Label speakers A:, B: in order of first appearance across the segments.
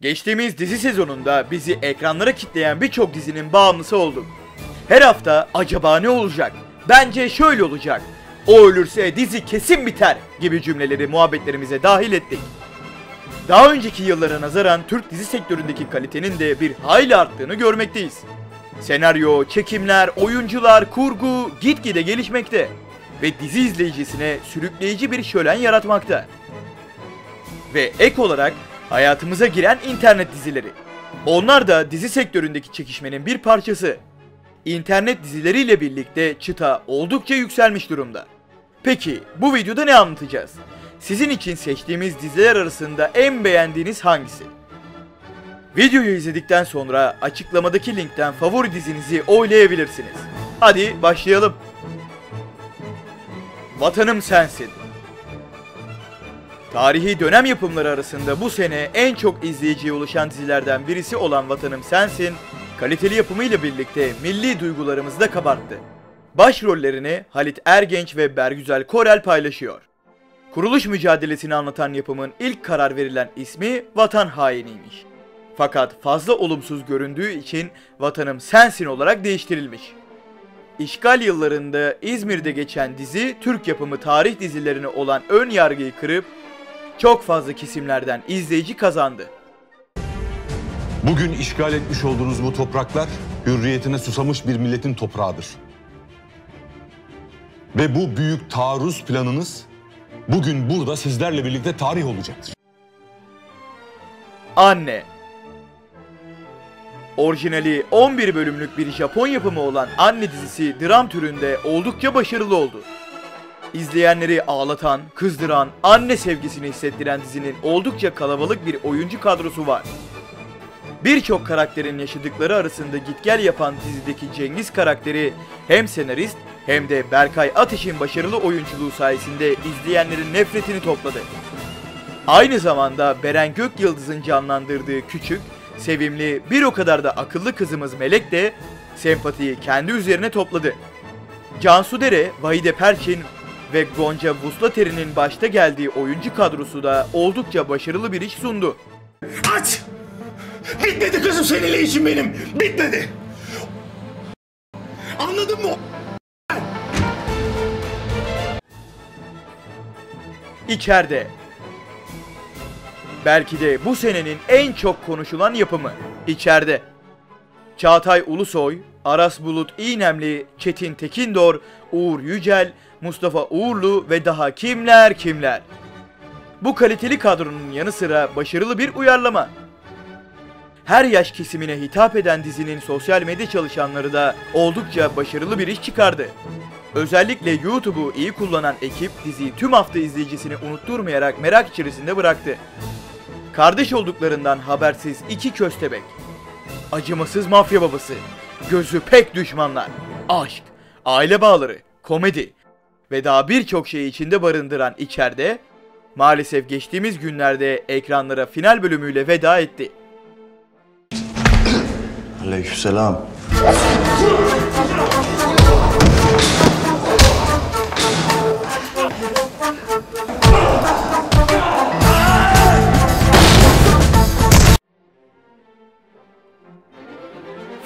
A: Geçtiğimiz dizi sezonunda bizi ekranlara kitleyen birçok dizinin bağımlısı olduk. Her hafta acaba ne olacak? Bence şöyle olacak. O ölürse dizi kesin biter gibi cümleleri muhabbetlerimize dahil ettik. Daha önceki yıllara nazaran Türk dizi sektöründeki kalitenin de bir hayli arttığını görmekteyiz. Senaryo, çekimler, oyuncular, kurgu gitgide gelişmekte ve dizi izleyicisine sürükleyici bir şölen yaratmakta. Ve ek olarak hayatımıza giren internet dizileri. Onlar da dizi sektöründeki çekişmenin bir parçası. İnternet dizileriyle birlikte çıta oldukça yükselmiş durumda. Peki bu videoda ne anlatacağız? Sizin için seçtiğimiz diziler arasında en beğendiğiniz hangisi? Videoyu izledikten sonra açıklamadaki linkten favori dizinizi oylayabilirsiniz. Hadi başlayalım. Vatanım sensin. Tarihi dönem yapımları arasında bu sene en çok izleyiciye ulaşan dizilerden birisi olan Vatanım Sensin, kaliteli yapımıyla birlikte milli duygularımızı da kabarttı. Başrollerini Halit Ergenç ve Bergüzel Korel paylaşıyor. Kuruluş mücadelesini anlatan yapımın ilk karar verilen ismi Vatan Hainiymiş. Fakat fazla olumsuz göründüğü için Vatanım Sensin olarak değiştirilmiş. İşgal yıllarında İzmir'de geçen dizi Türk yapımı tarih dizilerine olan ön yargıyı kırıp çok fazla kesimlerden izleyici kazandı.
B: Bugün işgal etmiş olduğunuz bu topraklar hürriyetine susamış bir milletin toprağıdır. Ve bu büyük taarruz planınız bugün burada sizlerle birlikte tarih olacaktır.
A: Anne Orijinali 11 bölümlük bir Japon yapımı olan Anne dizisi dram türünde oldukça başarılı oldu. İzleyenleri ağlatan, kızdıran, anne sevgisini hissettiren dizinin oldukça kalabalık bir oyuncu kadrosu var. Birçok karakterin yaşadıkları arasında git gel yapan dizideki Cengiz karakteri hem senarist hem de Berkay Ateş'in başarılı oyunculuğu sayesinde izleyenlerin nefretini topladı. Aynı zamanda Beren Gökyıldız'ın canlandırdığı küçük, sevimli, bir o kadar da akıllı kızımız Melek de sempatiyi kendi üzerine topladı. Cansu Dere, Vahide Perçin ve Gonca Vuslateri'nin başta geldiği oyuncu kadrosu da oldukça başarılı bir iş sundu.
C: Aç! Bitmedi kızım seninle işim benim. Bitmedi. Anladın mı?
A: İçeride. Belki de bu senenin en çok konuşulan yapımı. İçeride. Çağatay Ulusoy, Aras Bulut İğnemli, Çetin Tekindor, Uğur Yücel, Mustafa Uğurlu ve daha kimler kimler. Bu kaliteli kadronun yanı sıra başarılı bir uyarlama. Her yaş kesimine hitap eden dizinin sosyal medya çalışanları da oldukça başarılı bir iş çıkardı. Özellikle YouTube'u iyi kullanan ekip diziyi tüm hafta izleyicisini unutturmayarak merak içerisinde bıraktı. Kardeş olduklarından habersiz iki köstebek. Acımasız mafya babası. Gözü pek düşmanlar. Aşk, aile bağları, komedi ve daha birçok şeyi içinde barındıran içeride maalesef geçtiğimiz günlerde ekranlara final bölümüyle veda etti.
D: Aleykümselam.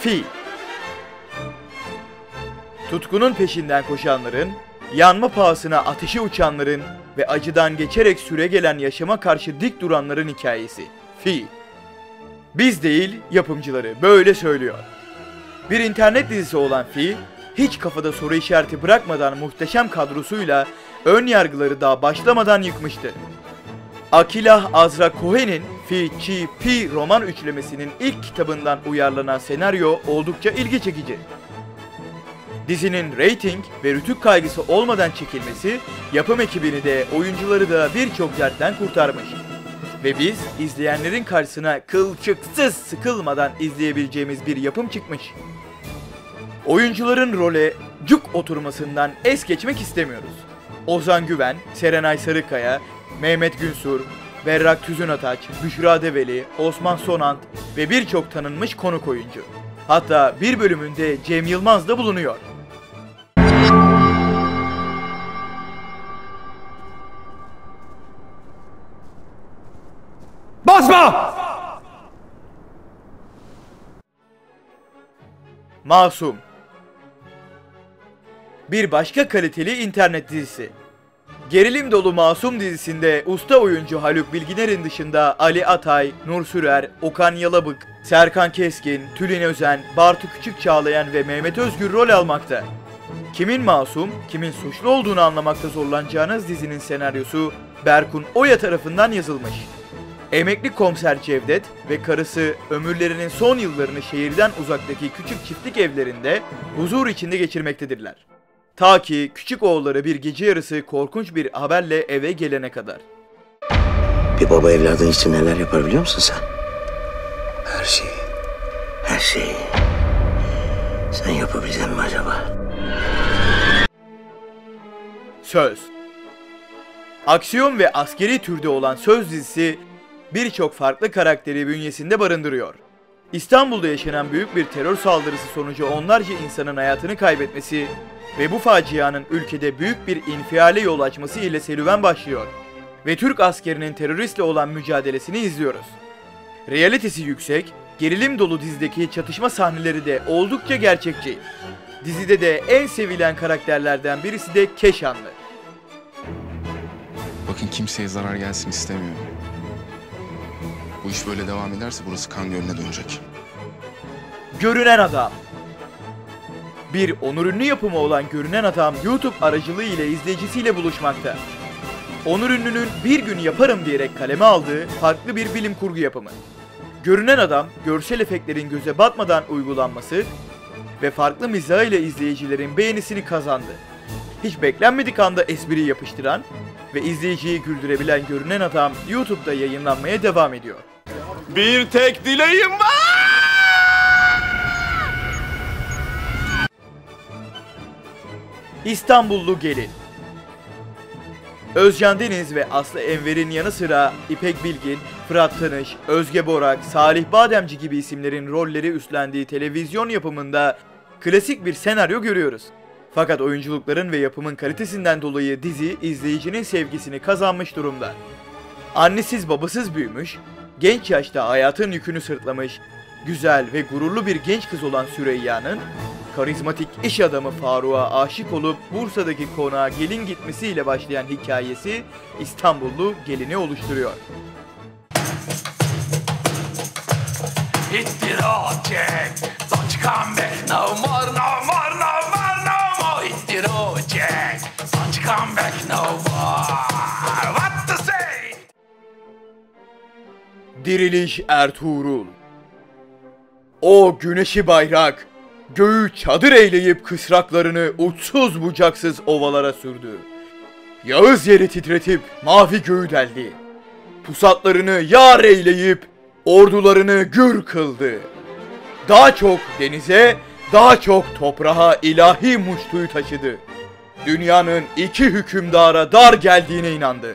A: Fi Tutkunun peşinden koşanların, yanma pahasına ateşe uçanların ve acıdan geçerek süre gelen yaşama karşı dik duranların hikayesi. Fi Biz değil, yapımcıları böyle söylüyor. Bir internet dizisi olan Fi, hiç kafada soru işareti bırakmadan muhteşem kadrosuyla ön yargıları daha başlamadan yıkmıştı. Akilah Azra Cohen'in Pi roman üçlemesinin ilk kitabından uyarlanan senaryo oldukça ilgi çekici. Dizinin reyting ve rütük kaygısı olmadan çekilmesi yapım ekibini de oyuncuları da birçok dertten kurtarmış. Ve biz izleyenlerin karşısına kılçıksız sıkılmadan izleyebileceğimiz bir yapım çıkmış. Oyuncuların role cuk oturmasından es geçmek istemiyoruz. Ozan Güven, Serenay Sarıkaya, Mehmet Günsur, Berrak Tüzün Ataç, Büşra Develi, Osman Sonant ve birçok tanınmış konuk oyuncu. Hatta bir bölümünde Cem Yılmaz da bulunuyor.
C: Basma!
A: Masum Bir başka kaliteli internet dizisi. Gerilim dolu Masum dizisinde usta oyuncu Haluk Bilginer'in dışında Ali Atay, Nur Sürer, Okan Yalabık, Serkan Keskin, Tülin Özen, Bartu Küçük Çağlayan ve Mehmet Özgür rol almakta. Kimin masum, kimin suçlu olduğunu anlamakta zorlanacağınız dizinin senaryosu Berkun Oya tarafından yazılmış. Emekli komiser Cevdet ve karısı ömürlerinin son yıllarını şehirden uzaktaki küçük çiftlik evlerinde huzur içinde geçirmektedirler. Ta ki küçük oğulları bir gece yarısı korkunç bir haberle eve gelene kadar.
D: Bir baba evladın için neler yapar biliyor musun sen? Her şeyi. Her şeyi. Sen yapabilecek mi acaba?
A: Söz. Aksiyon ve askeri türde olan Söz dizisi birçok farklı karakteri bünyesinde barındırıyor. İstanbul'da yaşanan büyük bir terör saldırısı sonucu onlarca insanın hayatını kaybetmesi ve bu facianın ülkede büyük bir infiale yol açması ile serüven başlıyor. Ve Türk askerinin teröristle olan mücadelesini izliyoruz. Realitesi yüksek, gerilim dolu dizideki çatışma sahneleri de oldukça gerçekçi. Dizide de en sevilen karakterlerden birisi de Keşanlı.
E: Bakın kimseye zarar gelsin istemiyorum. Bu iş böyle devam ederse burası kan gölüne dönecek.
A: Görünen Adam Bir onur ünlü yapımı olan Görünen Adam YouTube aracılığı ile izleyicisiyle buluşmakta. Onur ünlünün bir gün yaparım diyerek kaleme aldığı farklı bir bilim kurgu yapımı. Görünen Adam, görsel efektlerin göze batmadan uygulanması ve farklı mizah ile izleyicilerin beğenisini kazandı. Hiç beklenmedik anda espriyi yapıştıran ve izleyiciyi güldürebilen Görünen Adam YouTube'da yayınlanmaya devam ediyor.
C: Bir tek dileğim var.
A: İstanbullu Gelin Özcan Deniz ve Aslı Enver'in yanı sıra İpek Bilgin, Fırat Tanış, Özge Borak, Salih Bademci gibi isimlerin rolleri üstlendiği televizyon yapımında klasik bir senaryo görüyoruz. Fakat oyunculukların ve yapımın kalitesinden dolayı dizi izleyicinin sevgisini kazanmış durumda. Annesiz babasız büyümüş, genç yaşta hayatın yükünü sırtlamış, güzel ve gururlu bir genç kız olan Süreyya'nın karizmatik iş adamı Faruk'a aşık olup Bursa'daki konağa gelin gitmesiyle başlayan hikayesi İstanbullu gelini oluşturuyor.
F: Hit it all, Jack. Don't you come back no
A: Diriliş Ertuğrul O güneşi bayrak, göğü çadır eyleyip kısraklarını uçsuz bucaksız ovalara sürdü. Yağız yeri titretip mavi göğü deldi. Pusatlarını yar eyleyip ordularını gür kıldı. Daha çok denize, daha çok toprağa ilahi muştuyu taşıdı. Dünyanın iki hükümdara dar geldiğine inandı.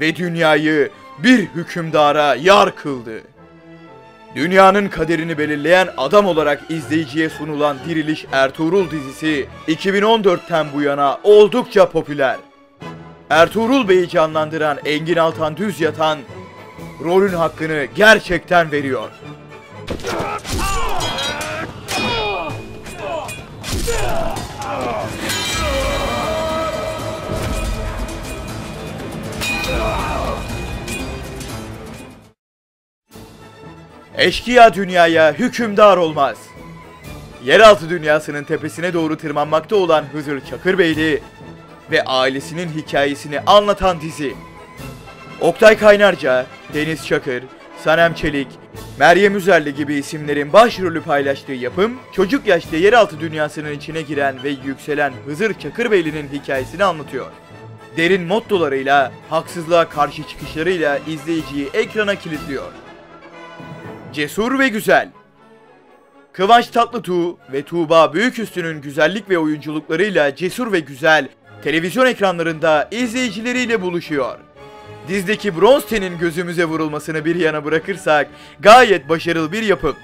A: Ve dünyayı bir hükümdara yar kıldı. Dünyanın kaderini belirleyen adam olarak izleyiciye sunulan Diriliş Ertuğrul dizisi 2014'ten bu yana oldukça popüler. Ertuğrul Bey'i canlandıran Engin Altan Düz Yatan rolün hakkını gerçekten veriyor. Eşkıya dünyaya hükümdar olmaz. Yeraltı dünyasının tepesine doğru tırmanmakta olan Hızır Çakırbeyli ve ailesinin hikayesini anlatan dizi. Oktay Kaynarca, Deniz Çakır, Sanem Çelik, Meryem Üzerli gibi isimlerin başrolü paylaştığı yapım, çocuk yaşta yeraltı dünyasının içine giren ve yükselen Hızır Çakırbeyli'nin hikayesini anlatıyor. Derin mottolarıyla, haksızlığa karşı çıkışlarıyla izleyiciyi ekrana kilitliyor. Cesur ve güzel. Kıvanç Tatlıtuğ ve Tuğba Büyüküstü'nün güzellik ve oyunculuklarıyla cesur ve güzel televizyon ekranlarında izleyicileriyle buluşuyor. Dizdeki bronz tenin gözümüze vurulmasını bir yana bırakırsak gayet başarılı bir yapım.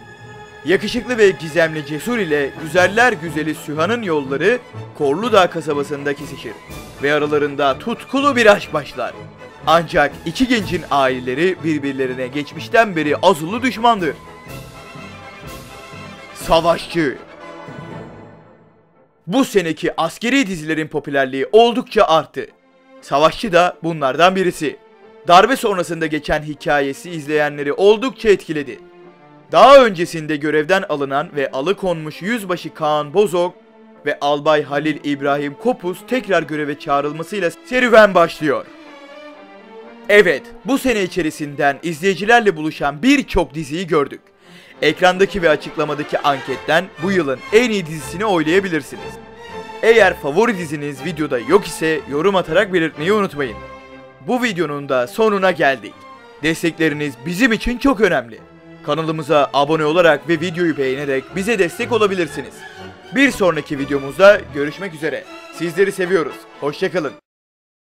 A: Yakışıklı ve gizemli Cesur ile güzeller güzeli Sühan'ın yolları Korludağ kasabasında kesişir ve aralarında tutkulu bir aşk başlar. Ancak iki gencin aileleri birbirlerine geçmişten beri azılı düşmandır. Savaşçı Bu seneki askeri dizilerin popülerliği oldukça arttı. Savaşçı da bunlardan birisi. Darbe sonrasında geçen hikayesi izleyenleri oldukça etkiledi. Daha öncesinde görevden alınan ve alıkonmuş Yüzbaşı Kaan Bozok ve Albay Halil İbrahim Kopuz tekrar göreve çağrılmasıyla serüven başlıyor. Evet, bu sene içerisinden izleyicilerle buluşan birçok diziyi gördük. Ekrandaki ve açıklamadaki anketten bu yılın en iyi dizisini oylayabilirsiniz. Eğer favori diziniz videoda yok ise yorum atarak belirtmeyi unutmayın. Bu videonun da sonuna geldik. Destekleriniz bizim için çok önemli. Kanalımıza abone olarak ve videoyu beğenerek bize destek olabilirsiniz. Bir sonraki videomuzda görüşmek üzere. Sizleri seviyoruz. Hoşçakalın.